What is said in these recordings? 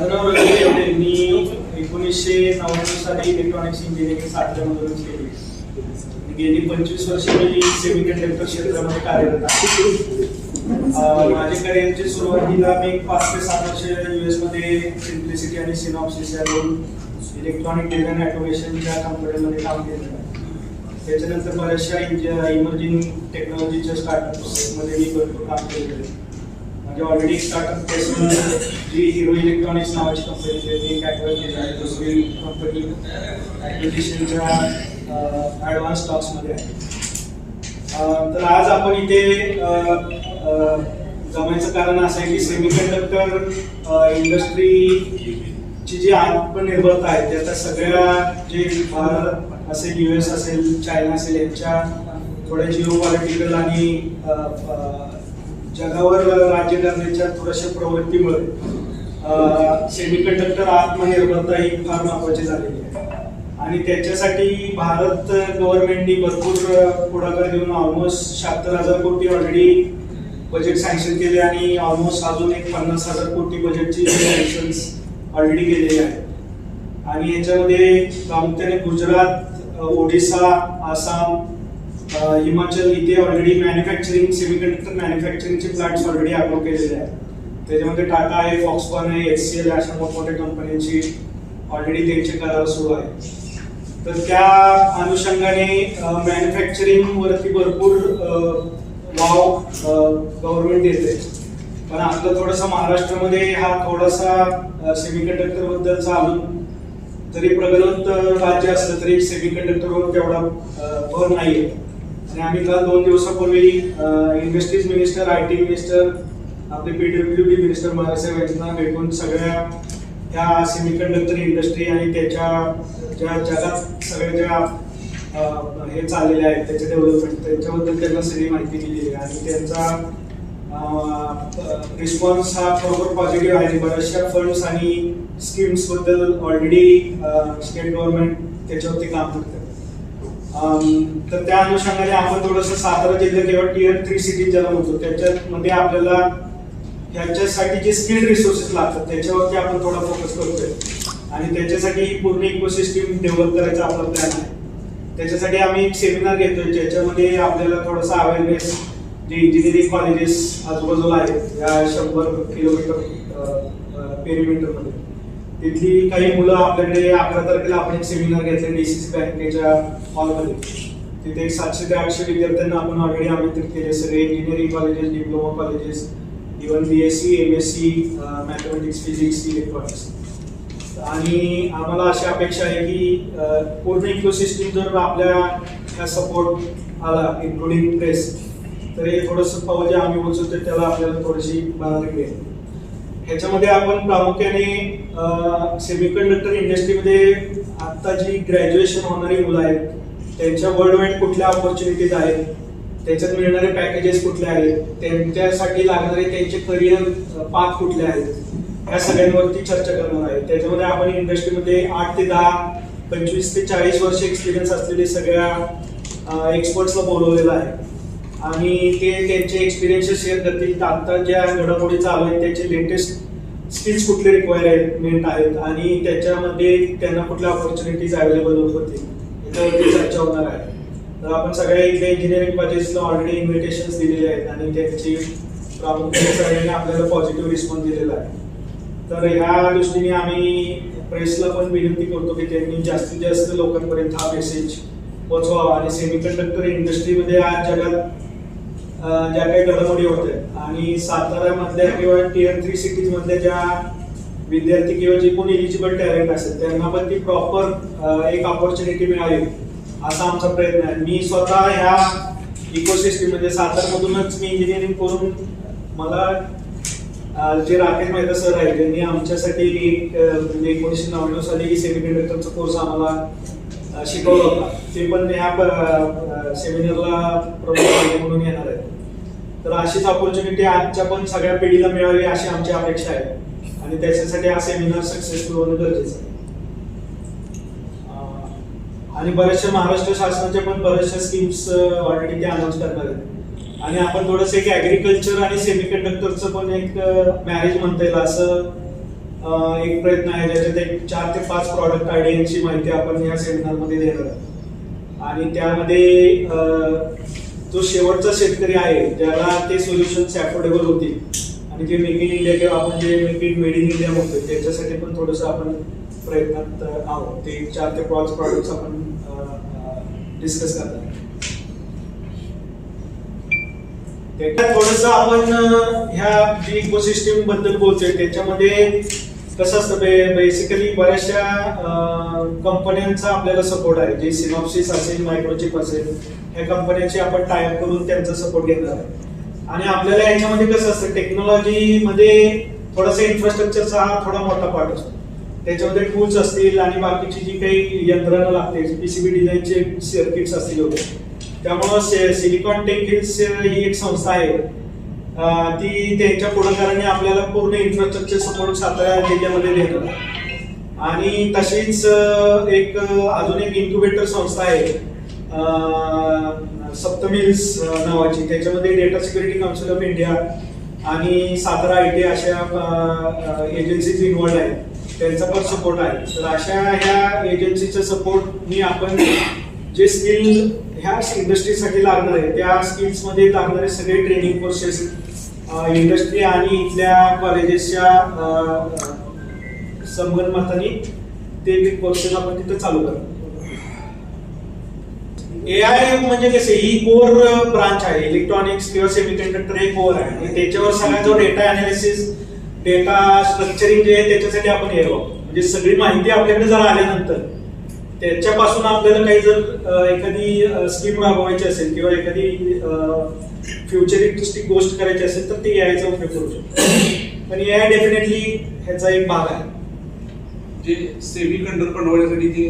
आदराव एकोणीसशे नव्याण्णव साली इलेक्ट्रॉनिक्स इंजिनिअरिंग साताऱ्यामधून केली गेली पंचवीस वर्ष मी सेमी कंडक्टर क्षेत्रामध्ये कार्यरत आहे माझ्या करिअरची सुरुवातीला मी पाच ते सात वर्ष युएसमध्ये सिम्प्लिसिटी आणि सिनॉप्सिस या दोन इलेक्ट्रॉनिक डिझाईन ऑटोमेशनच्या कंपनीमध्ये काम केलं आहे त्याच्यानंतर बऱ्याचशा इमर्जिंग टेक्नॉलॉजीच्या स्टार्टअप्समध्ये मी भरपूर काम केलेलं आहे म्हणजे ऑलरेडी स्टार्टअप केसमध्ये जी हिरो इलेक्ट्रॉनिक्स नावाची कंपनी आहे ती एक केली आहे. दुसरी कंपनी ॲक्विजिशनच्या ॲडव्हान्स स्टॉक्समध्ये आहे. तर आज आपण इथे जमायचं कारण असं आहे की सेमीकंडक्टर इंडस्ट्रीची जी आत्मनिर्भरता आहे ती आता सगळ्या जे भारत असेल यू एस असेल चायना असेल यांच्या थोड्या जिओ पॉलिटिकल आणि जगावर राज्य करण्याच्या थोड्याशा प्रवृत्तीमुळे सेमीकंडक्टर आत्मनिर्भरता ही फार महत्वाची झालेली आहे. आणि त्याच्यासाठी भारत गव्हर्नमेंटनी भरपूर पुढाकार घेऊन ऑलमोस्ट शहात्तर हजार कोटी ऑलरेडी बजेट सँक्शन केले आणि ऑलमोस्ट अजून एक पन्नास हजार कोटी बजेटची सँक्शन्स ऑलरेडी केलेली आहे आणि याच्यामध्ये प्रामुख्याने गुजरात ओडिसा आसाम हिमाचल इथे ऑलरेडी मॅन्युफॅक्चरिंग सेमीकंडक्टर मॅन्युफॅक्चरिंगचे प्लांट्स ऑलरेडी अप्रूव्ह केलेले आहेत. त्याच्यामध्ये टाटा आहे फॉक्सकॉन आहे एच सी एल अशा मोठमोठ्या कंपन्यांची ऑलरेडी त्यांचे करार सुरू आहे. तर त्या अनुषंगाने मॅन्युफॅक्चरिंग वरती भरपूर वाव गव्हर्नमेंट देते. पण आपलं थोडंसं महाराष्ट्रामध्ये हा थोडासा सेमीकंडक्टर बद्दलचा अजून जरी प्रगत राज्य असलं तरी सेमीकंडक्टरवर तेवढा भर नाही आहे आणि आम्ही काल दोन दिवसापूर्वी industries minister I T minister आपले P W D minister Maharashtra यांना भेटून सगळ्या ह्या सेमीकंडक्टर इंडस्ट्री आणि त्याच्या ज्या जगात सगळ्या ज्या हे चाललेले आहेत त्याचे डेव्हलपमेंट त्याच्याबद्दल त्यांना सगळी माहिती दिली आहे. आणि त्यांचा रिस्पॉन्स हा खरोखर पॉझिटिव्ह आहे. बऱ्याचशा फंड्स आणि स्कीम्सबद्दल ऑलरेडी स्टेट गव्हर्नमेंट त्याच्यावरती काम करते तर त्या अनुषंगाने आपण थोडंसं सातारा जिल्हा किंवा टिअर थ्री सिटी ज्याला म्हणतो त्याच्यामध्ये आपल्याला ह्याच्यासाठी जे स्किल्ड रिसोर्सेस लागतात त्याच्यावरती आपण थोडा फोकस करतोय. आणि त्याच्यासाठी ही पूर्ण इकोसिस्टीम डेव्हलप करायचा आपला प्लॅन आहे. त्याच्यासाठी आम्ही एक सेमिनार घेतोय ज्याच्यामध्ये आपल्याला थोडासा अवेअरनेस जे इंजिनिअरिंग कॉलेजेस आजूबाजूला आहेत या शंभर किलोमीटर पेरिमीटरमध्ये तिथली काही मुलं आपल्याकडे अकरा तारखेला आपण एक सेमिनार घेतले डीसीसी बँकेच्या हॉलमध्ये तिथे एक सातशे ते आठशे विद्यार्थ्यांना आपण ऑलरेडी आमंत्रित केले. सगळे engineering colleges diploma colleges even B S C M S C mathematics physics electronics आणि आम्हाला अशी अपेक्षा आहे की पूर्ण इकोसिस्टीम जर आपल्या ह्या सपोर्ट आला इन्क्लुडिंग प्रेस तर हे थोडंसं पाऊल जे आम्ही उचलतो त्याला आपल्याला थोडीशी बाहेर मिळेल. ह्याच्यामध्ये आपण प्रामुख्याने सेमीकंडक्टर इंडस्ट्रीमध्ये आत्ता जी ग्रॅज्युएशन होणारी मुलं आहेत त्यांच्या वर्ल्ड वाईड कुठल्या ऑपॉर्च्युनिटीज आहेत त्याच्यात मिळणारे पॅकेजेस कुठले आहेत त्यांच्यासाठी लागणारे त्यांचे करिअर पाथ कुठले आहेत या सगळ्यांवरती चर्चा करणार आहे. त्याच्यामध्ये आपण इंडस्ट्रीमध्ये आठ ते दहा पंचवीस ते चाळीस वर्ष एक्सपिरियन्स असलेले सगळ्या एक्सपर्ट्सला बोलवलेलं आहे. आणि ते त्यांचे एक्सपिरियन्सेस शेअर करतील. तर आता ज्या घडामोडी चालू आहेत त्याचे लेटेस्ट स्किल्स कुठले रिक्वायरमेंट आहेत आणि त्याच्यामध्ये त्यांना कुठल्या ऑपॉर्च्युनिटीज अवेलेबल होतील याच्यावरती चर्चा होणार आहे. तर आपण सगळ्या इथल्या इंजिनिअरिंग कॉलेजेसला ऑलरेडी इन्व्हिटेशन्स दिलेले आहेत आणि त्यांची प्रामुख्याने सगळ्यांनी आपल्याला पॉझिटिव्ह रिस्पॉन्स दिलेला आहे. तर ह्या दृष्टीने आम्ही प्रेसला पण विनंती करतो की त्यांनी जास्तीत जास्त लोकांपर्यंत हा मेसेज पोचवावा आणि सेमीकंडक्टर इंडस्ट्रीमध्ये आज जगात ज्या काही घडामोडी होत आहेत आणि साताऱ्यामधल्या किंवा टिअर थ्री सिटीज मधल्या ज्या विद्यार्थी किंवा जे कोणी एलिजिबल टॅलेंट असेल त्यांना पण ती प्रॉपर एक ऑपॉर्च्युनिटी मिळावी असा आमचा प्रयत्न आहे. मी स्वतः ह्या इकोसिस्टीम म्हणजे सातारमधूनच मी इंजिनिअरिंग करून मला जे राकेश मेहता सर आहे त्यांनी आमच्यासाठी एक म्हणजे एकोणीसशे नव्याण्णव साली सेमीकंडक्टरचा कोर्स आम्हाला शिकवलं होता. ते पण ह्या सेमिनारला प्रमुख म्हणून येणार आहेत. तर अशीच ऑपॉर्च्युनिटी आजच्या पण सगळ्या पिढीला मिळावी अशी आमची अपेक्षा आहे. आणि त्याच्यासाठी हा सेमिनार सक्सेसफुल होणं गरजेचं आहे. आणि बऱ्याचशा महाराष्ट्र शासनाच्या पण बऱ्याचशा स्कीम्स ऑलरेडी ते अनाऊन्स करणार आहेत. आणि आपण थोडंसं एक ऍग्रिकल्चर आणि सेमीकंडक्टरचं पण एक मॅरेज म्हणता येईल असं एक प्रयत्न आहे ज्याच्यात एक चार ते पाच प्रॉडक्ट आयडियांची माहिती आपण या सेमिनारमध्ये देणार आहोत. आणि त्यामध्ये जो शेवटचा शेतकरी आहे ज्याला ते सोल्युशन्स अफोर्डेबल होतील आणि जे मेक इन इंडिया किंवा आपण जे make in made in India म्हणतो त्याच्यासाठी पण थोडंसं आपण प्रयत्नात आहोत. ते चार ते पाच प्रॉडक्ट्स आपण डिस्कस करणार थोडस आपण ह्या जी इकोसिस्टीमबद्दल बोलतोय त्याच्यामध्ये कसं असतं बेसिकली बऱ्याचशा कंपन्यांचा आपल्याला सपोर्ट आहे. जे सिनॉप्सिस असेल मायक्रोचिप असेल ह्या कंपन्यांची आपण टायअप करून त्यांचा सपोर्ट घेणार आहे. आणि आपल्याला याच्यामध्ये कसं असतं टेक्नॉलॉजी मध्ये थोडासा इन्फ्रास्ट्रक्चरचा हा थोडा मोठा पार्ट असतो. त्याच्यामध्ये टूल्स असतील आणि बाकीची जी काही यंत्रणा लागते पीसीबी डिझाईनचे सर्किट्स असतील वगैरे. त्यामुळं सिलिकॉन टेक हिल्स ही एक संस्था आहे. ती त्यांच्या पुढाकाराने आपल्याला पूर्ण इन्फ्रास्ट्रक्चर सपोर्ट सातारा जिल्ह्यामध्ये देणार आणि तशीच एक अजून एक इन्क्युबेटर संस्था आहे. सप्तमिल्स नावाची. त्याच्यामध्ये data security council of India आणि सातारा आय टी अशा एजन्सीज इन्वॉल्ड आहेत. त्यांचा पण सपोर्ट आहे. तर अशा ह्या एजन्सीचा सपोर्टनी आपण जे स्किल ह्या इंडस्ट्रीसाठी लागणार आहे त्या स्किल्समध्ये लागणारे सगळे ट्रेनिंग कोर्सेस इंडस्ट्री आणि इथल्या कॉलेजेसच्या संगनमताने ते कोर्सेस आपण तिथं चालू करतो. ए आय म्हणजे कसे ही कोर ब्रांच आहे इलेक्ट्रॉनिक्स किंवा सेमीकंडक्टर हे कोर आहे. आणि त्याच्यावर सगळा जो डेटा अनालिसिस डेटा स्ट्रक्चरिंग जे आहे त्याच्यासाठी आपण हे म्हणजे सगळी माहिती आपल्याकडे जर आल्यानंतर त्याच्यापासून आपल्याला काही जर एखादी स्कीम राबवायची असेल किंवा एखादी फ्युचरिस्टिक गोष्ट करायची असेल तर ते यायचा उपयोग करू शकतो पण ए आय डेफिनेटली ह्याचा एक भाग आहे जे सेमी कंडक्टर बनवण्यासाठी जे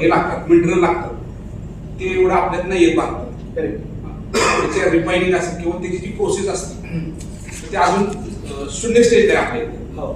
हे लागतात मटेरियल लागतात ते एवढं आपल्यात नाही येत लागतं Correct. त्याचे रिफायनिंग असेल किंवा त्याची जी प्रोसेस असते ते अजून शून्य स्टेज आहे आपल्या. हो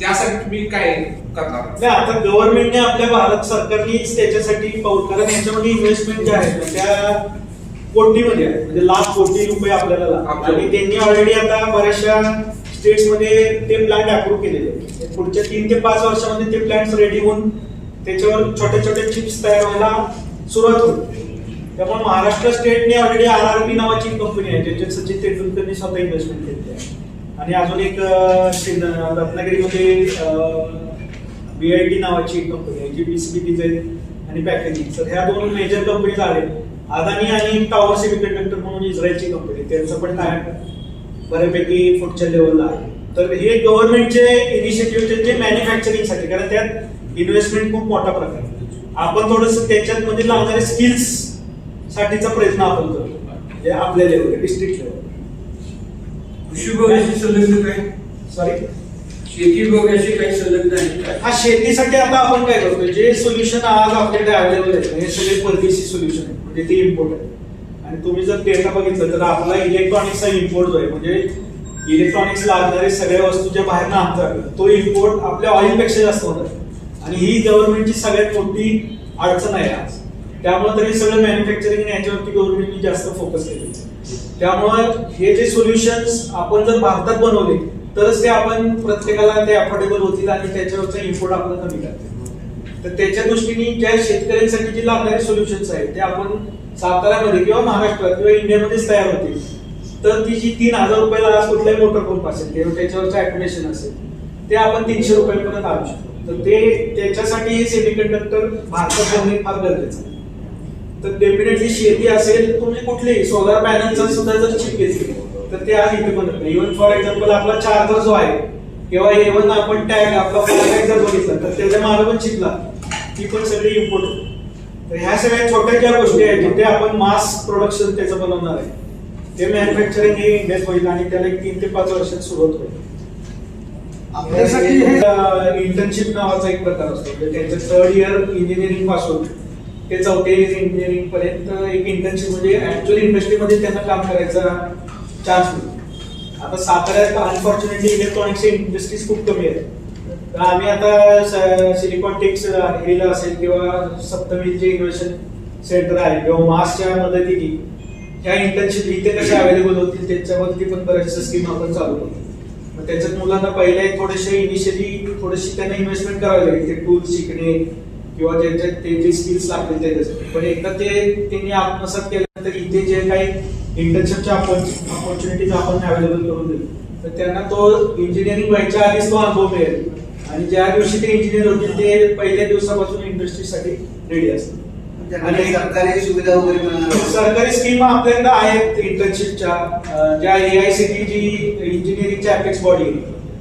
त्यासाठी तुम्ही काय करणार? नाही आता गव्हर्नमेंटने आपल्या भारत सरकारनेच त्याच्यासाठी पाऊल कारण याच्यामध्ये इन्व्हेस्टमेंट जे आहे ना, त्या कोटीमध्ये आहे म्हणजे लाख कोटी रुपये आपल्याला आणि त्यांनी ऑलरेडी आता बऱ्याचशा स्टेट्समध्ये ते प्लॅन अप्रूव्ह केलेले आहेत. पुढच्या तीन ते पाच वर्षामध्ये ते प्लॅन्स रेडी होऊन त्याच्यावर छोटे छोटे चिप्स तयार व्हायला सुरुवात होईल. त्यामुळे महाराष्ट्र स्टेटने ऑलरेडी आर आर बी नावाची कंपनी आहे ज्याच्यात सचिन तेंडुलकरनी स्वतः इन्व्हेस्टमेंट केली आहे. आणि अजून एक रत्नागिरीमध्ये बी आय टी नावाची एक कंपनी आहे जी पीसीबी डिझाईन आणि पॅकेजिंग तर ह्या दोन मेजर कंपनीज आहेत. अदानी आणि टॉवर सेमीकंडक्टर म्हणून इस्रायलची कंपनी त्यांचं पण काय बऱ्यापैकी पुढच्या लेवलला आहे. तर हे गव्हर्नमेंटचे इनिशिएटिव्ह जे मॅन्युफॅक्चरिंगसाठी कारण त्यात इन्व्हेस्टमेंट खूप मोठा प्रकार आहे. आपण थोडस त्याच्यात मध्ये लागणारे स्किल्स साठीचा प्रयत्न आपण करतो. म्हणजे आपल्या लेवल डिस्ट्रिक्ट लेवल कृषी संलग्न काय? सॉरी शेती विभागाशी काही संलग्न आहे का? हा शेतीसाठी आता आपण काय करतो जे सोल्युशन आज आपल्याकडे अवेलेबल आहे हे सगळे परदेशी सोल्युशन आहे म्हणजे ते इम्पोर्ट आहे आणि तुम्ही जर डेटा बघितलं तर आपला इलेक्ट्रॉनिक्सचा इम्पोर्ट जो आहे म्हणजे इलेक्ट्रॉनिक्स लागणारे सगळ्या वस्तू ज्या बाहेर आणतात तो इम्पोर्ट आपल्या ऑइलपेक्षा जास्त होत आहे. आणि ही गव्हर्नमेंटची सगळ्यात मोठी अडचण आहे आज. त्यामुळे तरी सगळं मॅन्युफॅक्चरिंग याच्यावरती गव्हर्नमेंटनी जास्त फोकस केले. त्यामुळे हे जे सोल्युशन्स आपण जर भारतात बनवले तरच ते आपण प्रत्येकाला ते अफोर्डेबल होतील आणि त्याच्यावरचा इम्पोर्ट आपण कमी करतील. तर त्याच्या दृष्टीने ज्या शेतकऱ्यांसाठी जे लागणारे सोल्युशन्स आहेत ते आपण साताऱ्यामध्ये किंवा महाराष्ट्रात किंवा इंडियामध्येच तयार होतील. तर ती जी तीन हजार रुपयाला आज कुठलाही मोटर पंप असेल किंवा त्याच्यावरचं ऍक्टिवेशन असेल ते आपण तीनशे रुपयांपर्यंत आणू शकतो. तर ते त्याच्यासाठी हे सेमीकंडक्टर भारतात बनणे फार गरजेचं आहे. तर डेफिनेटली शेती असेल तुम्ही कुठलीही सोलर पॅनलचा सुद्धा जर चिप घेतली तर ते आज इथे बनत नाही इव्हन फॉर एक्झाम्पल आपला चार्जर जो आहे किंवा इव्हन आपण टॅग आपला टॅग जर बघितला तर त्याच्यामागे पण चिप लागते. ती पण सगळी इम्पोर्ट तर ह्या सगळ्या छोट्या ज्या गोष्टी आहेत जिथे आपण मास प्रोडक्शन त्याचं बनवणार आहे ते मॅन्युफॅक्चरिंग हे इंडियात होईल आणि त्याला एक तीन ते पाच वर्षात सुरुवात होईल. आपल्यासाठी हे इंटर्नशिप नावाचा एक प्रकार असतो म्हणजे त्यांचं थर्ड इयर इंजिनिअरिंगपासून ते चौथे इंजिनिअरिंग पर्यंत एक इंटर्नशिप म्हणजे ऍक्च्युअली इंडस्ट्रीमध्ये त्यांना काम करायचा चान्स मिळतो आता साताऱ्यात अनफॉर्च्युनेटली इलेक्ट्रॉनिक्स इंडस्ट्रीज खूप कमी आहेत. तर आम्ही आता सिलिकॉन टेक्स हेला असेल किंवा सप्तमीचे इनोव्हेशन सेंटर आहे किंवा मासच्या मदतीने ह्या इंटर्नशिप इथे कशा अवेलेबल होतील त्यांच्यावरती पण बऱ्याचशा स्कीम आपण चालू करतो मग त्याच्यात मुलांना पहिले थोडेसे इनिशियली थोडीशी त्यांना इन्व्हेस्टमेंट करावी लागेल. ते टूल्स शिकणे किंवा त्यांच्या ते जे स्किल्स लागतील त्याच्यासाठी पण एकदा ते त्यांनी आत्मसात केल्यानंतर इथे जे काही इंटर्नशिपच्या ऑपॉर्च्युनिटीज आपण अवेलेबल करून दिले तर त्यांना तो इंजिनिअरिंग व्हायच्या आधीच तो अनुभव मिळेल. आणि ज्या दिवशी ते इंजिनियर होतील ते पहिल्या दिवसापासून इंडस्ट्रीसाठी रेडी असतात. आणि सरकारी सुविधा वगैरे सरकारी स्कीम आपल्याकडे आहेत इंटर्नशिपच्या ज्या ए आय सी टी जी इंजिनिअरिंगच्या अपेक्स बॉडी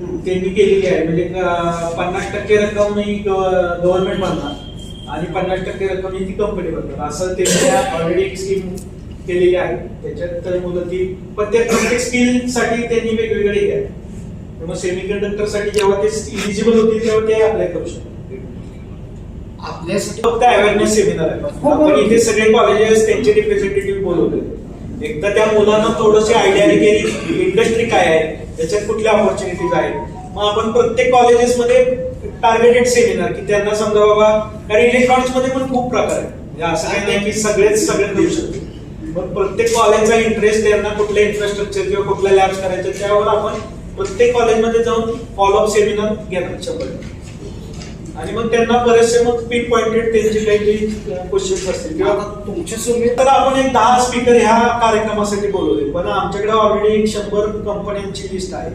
त्यांनी केलेली आहे. म्हणजे पन्नास टक्के रक्कम ही गव्हर्नमेंट भरणार आणि पन्नास टक्के रक्कम ही ती कंपनी भरणार. असं त्यांनी ऑलरेडी स्कीम केलेली आहे. त्याच्यात मुदती पण त्या प्रत्येक स्किलसाठी त्यांनी वेगवेगळे हे आहे मग सेमी कंडक्टरसाठी जेव्हा ते इलिजिबल होतील तेव्हा ते अप्लाय करू शकतात. आपल्यासाठी फक्त अवेअरनेस सेमिनार आहे. हो, हो. आपण इथे सगळे कॉलेजेस त्यांचे रिप्रेझेंटेटिव्ह बोलवले. एकदा त्या मुलांना थोडीशी आयडिया आली आहेत त्याच्यात कुठल्या ऑपॉर्च्युनिटीज आहेत? मग आपण प्रत्येक कॉलेजेसमध्ये टार्गेटेड सेमिनार की त्यांना समजा बाबा कारण इलेक्ट्रॉनिक्समध्ये पण खूप प्रकार आहेत. म्हणजे असं काही नाही की सगळेच सगळे देऊ शकतो. पण प्रत्येक कॉलेजचा इंटरेस्ट त्यांना कुठल्या इन्फ्रास्ट्रक्चर किंवा कुठल्या लॅब्स करायच्या त्यावर आपण प्रत्येक कॉलेजमध्ये जाऊन फॉलोअप सेमिनार घेणार शंभर टक्के. आणि मग त्यांना बरेचसे मग पिन पॉइंटेड त्यांचे काही क्वेश्चन्स असतील. किंवा तुमच्या सुविधा तर आपण एक दहा स्पीकर ह्या कार्यक्रमासाठी बोलवले पण आमच्याकडे ऑलरेडी एक शंभर कंपन्यांची लिस्ट आहे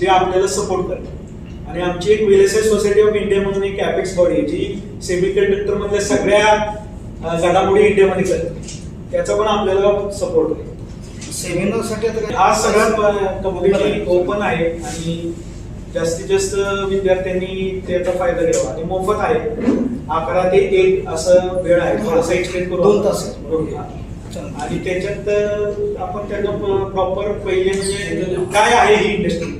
जे आपल्याला सपोर्ट करतात. आणि आमची एक वेलएसआय सोसायटी ऑफ इंडिया म्हणून एक कॅपेक्स बॉडी आहे जी सेमी कंडक्टर मधल्या सगळ्या घडामोडी इंडियामध्ये करते. त्याचा पण आपल्याला सपोर्ट आहे सेमिनारसाठी आता काय- हा सगळा कम्युनिटी ओपन आहे आणि जास्तीत जास्त विद्यार्थ्यांनी त्याचा फायदा घ्यावा. आणि मोफत आहे. अकरा ते एक असं वेळ आहे. थोडासा एक्सटेंड करू दोन तास तास. आणि त्याच्यात आपण त्यांना प्रॉपर पहिले म्हणजे काय आहे ही इंडस्ट्री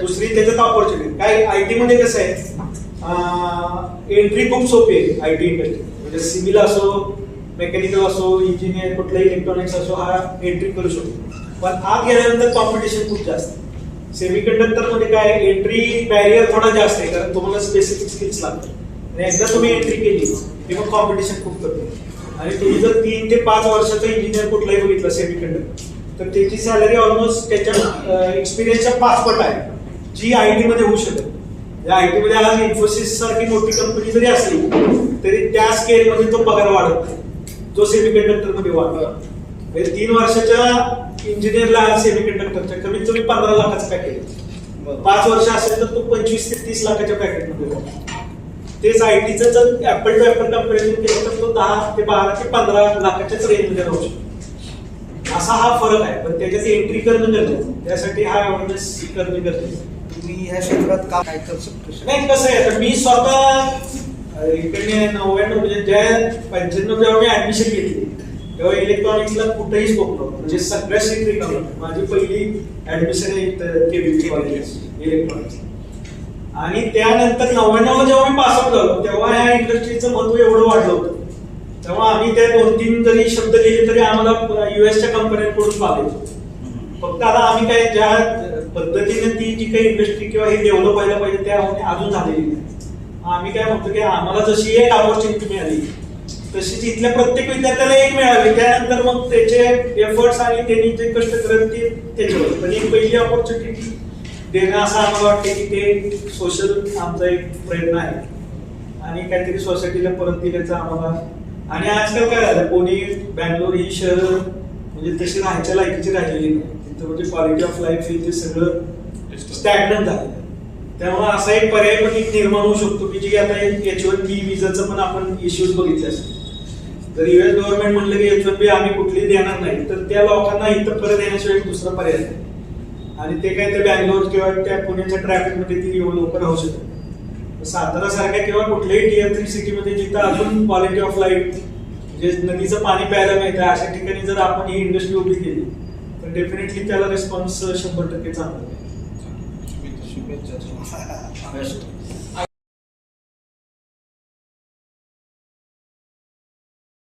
दुसरी त्याच्यात ऑपॉर्च्युनिटी काय आय टी मध्ये कसं आहे? एंट्री खूप सोपी आहे आय टी इंडस्ट्री म्हणजे सिव्हिल असो मेकॅनिकल असो इंजिनियर कुठलाही इलेक्ट्रॉनिक्स असो हा एंट्री करू शकतो. पण आत गेल्यानंतर कॉम्पिटिशन खूप जास्त. सेमीकंडक्टरमध्ये काय एंट्री बॅरियर थोडा जास्त आहे कारण तुम्हाला स्पेसिफिक स्किल्स लागतात. आणि एकदा तुम्ही एंट्री केली की मग कॉम्पिटिशन खूप करते. आणि तुम्ही जर तीन ते पाच वर्षाचा इंजिनियर कुठलाही बघितलं सेमीकंडक्टर तर त्याची सॅलरी ऑलमोस्ट त्याच्या एक्सपिरियन्सच्या पाच पट आहे जी आय टी मध्ये होऊ शकत आय टी मध्ये आज इन्फोसिस सारखी मोठी कंपनी जरी असली तरी त्या स्केलमध्ये तो पगार वाढत नाही. जो सेमीकंडक्टरमध्ये वाढतो. म्हणजे तीन वर्षाच्या इंजिनियरला सेमी कंडक्टरच्या कमीत कमी पंधरा लाखाचं पॅकेज पाच वर्ष असेल तर तो पंचवीस ते तीस लाखाच्या पॅकेजमध्ये जातो. तेच आय टीचं जर ऍपल टू ऍपल कंपॅरिझन केलं तर तो दहा ते बारा ते पंधरा लाखाच्याच रेंजमध्ये राहू शकतो असा हा फरक आहे पण त्याच्यात एंट्री करणं गरजेचं. त्यासाठी हा अवेअरनेस करणं गरजेचं. तुम्ही ह्या क्षेत्रात काम काय करू शकतो नाही कसं आहे आता मी स्वतः इकडे नव्याण्णव म्हणजे ज्या पंच्याण्णव जेव्हा मी ऍडमिशन घेतली तेव्हा इलेक्ट्रॉनिक्सला कुठेही स्कोप म्हणजे सगळ्या क्षेत्री माझी पहिली ऍडमिशन आहे केबीसी कॉलेज इलेक्ट्रॉनिक्स आणि त्यानंतर नव्याण्णव जेव्हा मी पासआउट झालो तेव्हा या इंडस्ट्रीचं महत्त्व एवढं वाढलं होतं. तेव्हा आम्ही त्या दोन तीन जरी शब्द लिहिले तरी आम्हाला युएसच्या कंपन्यांकडून पाहायचो फक्त आता आम्ही काय ज्या पद्धतीने ती जी काही इंडस्ट्री किंवा हे डेव्हलप व्हायला पाहिजे त्या अजून झालेली नाही. आम्ही काय म्हणतो की आम्हाला जशी एक ऑपॉर्च्युनिटी मिळाली तशीच इथल्या प्रत्येक विद्यार्थ्याला एक मिळावी त्यानंतर मग त्याचे एफर्ट्स आणि त्यांनी जे कष्ट करत ते त्याच्यावर. पण एक पहिली ऑपॉर्च्युनिटी देणं असं आम्हाला वाटतं की ते सोशल आमचा एक प्रयत्न आहे. आणि काहीतरी सोसायटीला परत दिल्याचं आम्हाला आणि आजकाल काय झालं कोणी बँगलोर ही शहर म्हणजे तशी राहायच्या लायकीची राहिलेली नाही. तिथं म्हणजे क्वालिटी ऑफ लाईफ हे ते सगळं स्टॅग्नंट झालं. त्यामुळे असा एक पर्याय पण एक निर्माण होऊ शकतो की जे आता याच्यावर टी बी विजाचं पण आपण इश्यूज बघितले असतील. जर युएस गव्हर्नमेंट म्हणलं की एच वन बी आम्ही कुठली देणार नाही तर त्या लोकांना इथं परत येण्याशिवाय दुसरा पर्याय नाही. आणि ते काय ते बँगलोर किंवा त्या पुण्याच्या ट्रॅफिकमध्ये ती येऊन लवकर राहू शकत सातारा सारख्या किंवा कुठल्याही टीयर थ्री सिटी मध्ये जिथं अजून क्वालिटी ऑफ लाईफ जे नदीचं पाणी प्यायला मिळतं अशा ठिकाणी जर आपण ही इंडस्ट्री उभी केली तर डेफिनेटली त्याला रिस्पॉन्स शंभर टक्के चांगला.